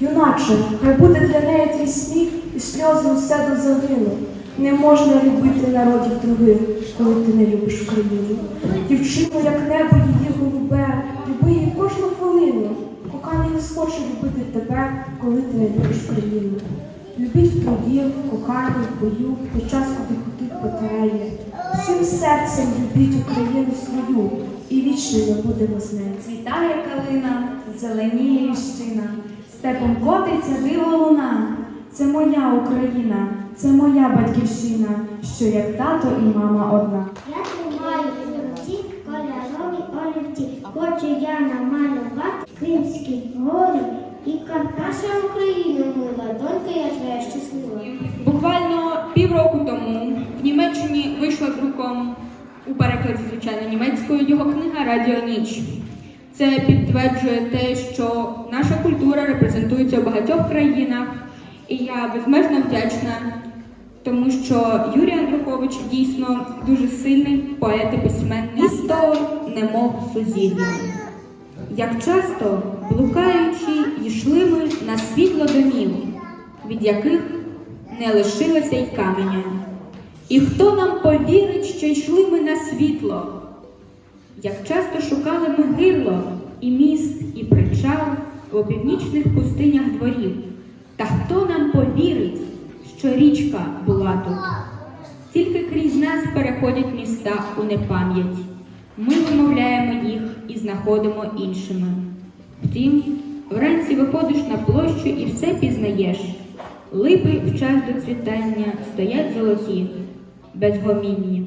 Юначе, хай буде для неї твій сміх і сльози усе до загину. Не можна любити народів других, коли ти не любиш Україну. Дівчину, як небо її голубе, люби її кожну хвилину. Коханий не схоче любити тебе, коли ти не любиш країну. Любіть в труді, в коханні, в бою, під час кутих батареї. Всім серцем любіть Україну свою, і вічною будемо з нею. Цвітає калина, зеленіє ліщина, степом котиться диво луна. Це моя Україна, це моя батьківщина, що як тато і мама одна. Я тримаю в руці кольорові олівці. Хочу я намалювати Кримські гори і Карпаша Україну мила. Донька я твоя щаслива. Буквально півроку тому в Німеччині вийшла друком у перекладі, звичайно, німецькою його книга Радіо Ніч. Це підтверджує те, що наша культура репрезентується у багатьох країнах, і я безмежно вдячна, тому що Юрій Андрухович дійсно дуже сильний поет і письменник. Місто немов сузір'я. Як часто, блукаючи, йшли ми на світло домів, від яких не лишилося й каменя. І хто нам повірить, що йшли ми на світло? Як часто шукали ми гирло, і міст, і причал в опівнічних пустинях дворів. Та хто нам повірить, що річка була тут? Тільки крізь нас переходять міста у непам'ять. Ми вимовляємо їх і знаходимо іншими. Втім, вранці виходиш на площу і все пізнаєш. Липи в час доцвітання стоять золоті, безгомінні.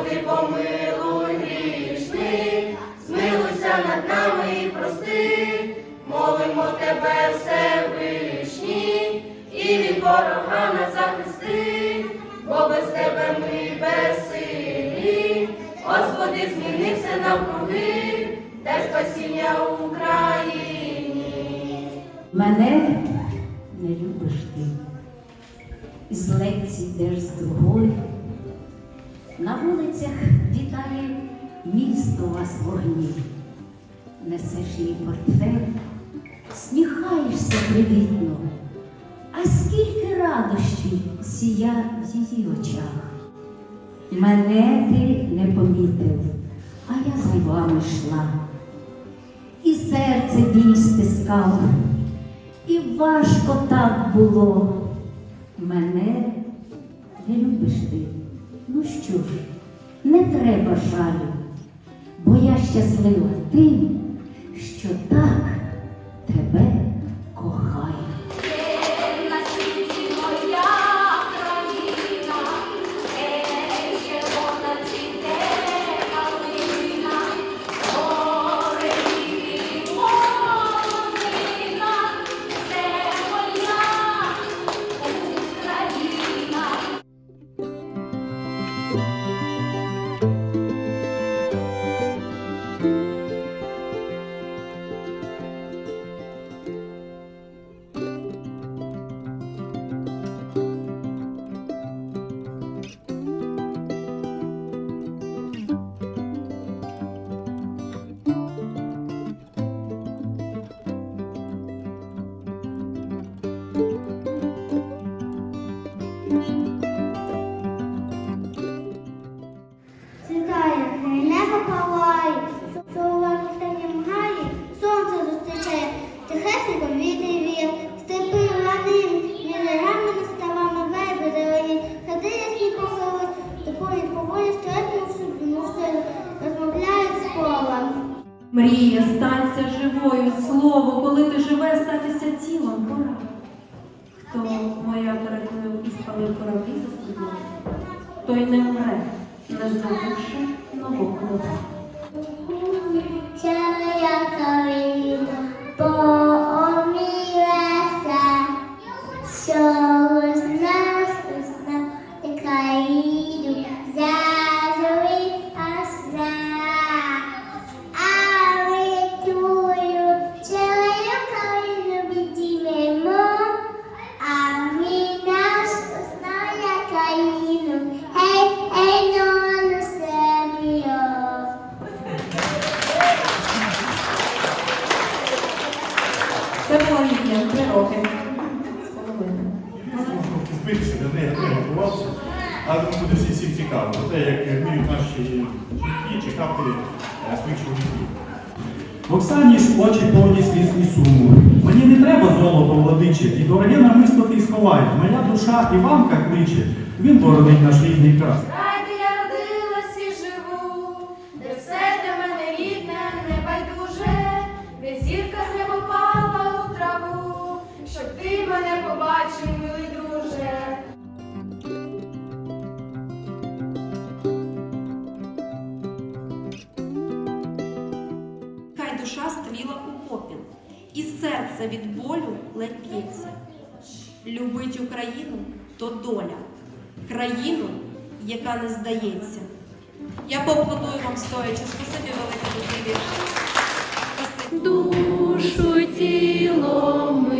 Господи, помилуй грішних, змилуйся над нами і прости, молимо тебе, Всевишній, і від ворога нас захисти, бо без тебе ми безсилі. Господи, зміни все навкруги, дай спасіння Україні. Мене не любиш ти, із лекцій йдеш з другої. На вулицях вітає місто вас вогні. Несеш їй портфель, сміхаєшся привітно, а скільки радощів сія в її очах. Мене ти не помітив, а я за вами йшла. І серце біль стискав, і важко так було. Мене не любиш ти. Ну що ж, не треба жалю, бо я щаслива. Тим, Мрія, станься живою, слово, коли ти живе, статися тілом, пора. Хто моя перекрив і спалив кораблі за собою, той не вмре, не здобувши нового вода. Це була Лідія, три роки. З половиною. до неї не готувався, але буде всі- всім цікаво. Про Те, як вміють наші жінки чекати е, своїх чоловіків. В Оксані ж очі повні сліз і суму. Мені не треба золото владиче, і дороге намисто ти сховай. Моя душа Іванка кличе, він боронить наш рідний край. Серце від болю ледь. Любить Україну то доля, країну, яка не здається. Я поплодую вам стоячи. Спасибі велике. Душу тіло ми